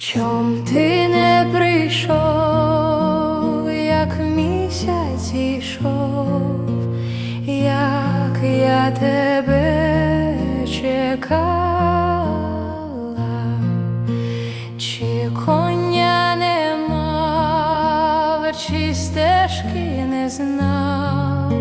Чом ти не прийшов, як місяць ішов, як я тебе чекала, чи коня не мав, чи стежки не знав,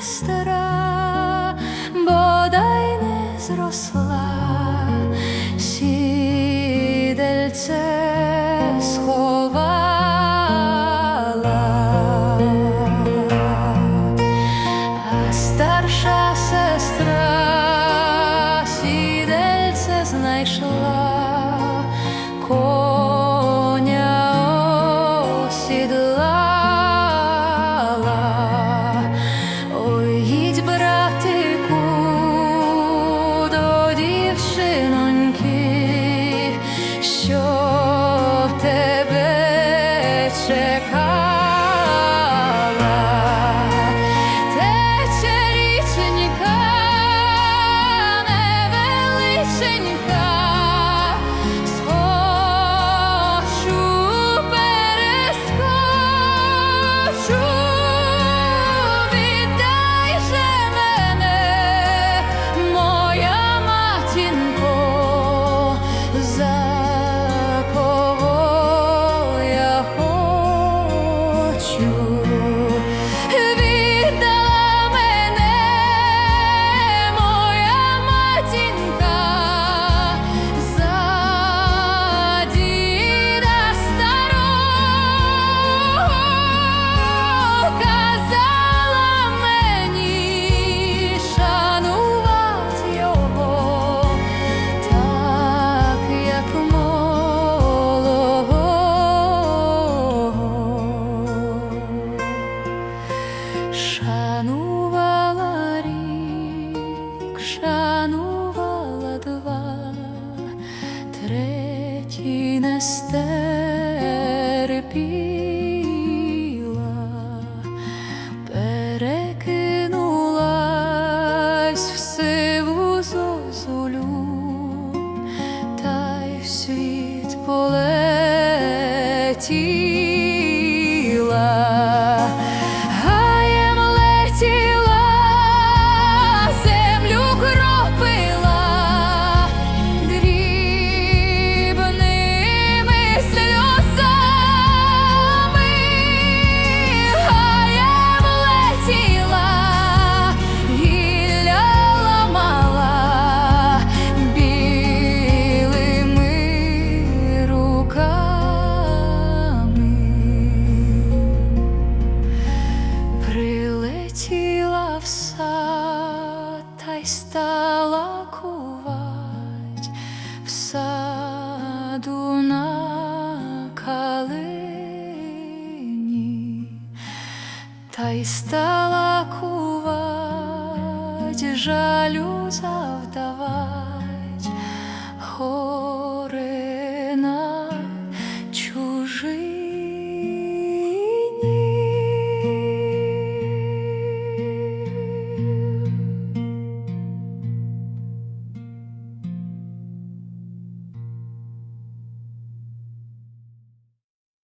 stare Шанувала рік, шанувала два, третій не стерпіла, перекинулась в сиву зозулю, та й світ полетіла. Й стала кувать в саду на калині, та й стала кувать, жалю завдавать.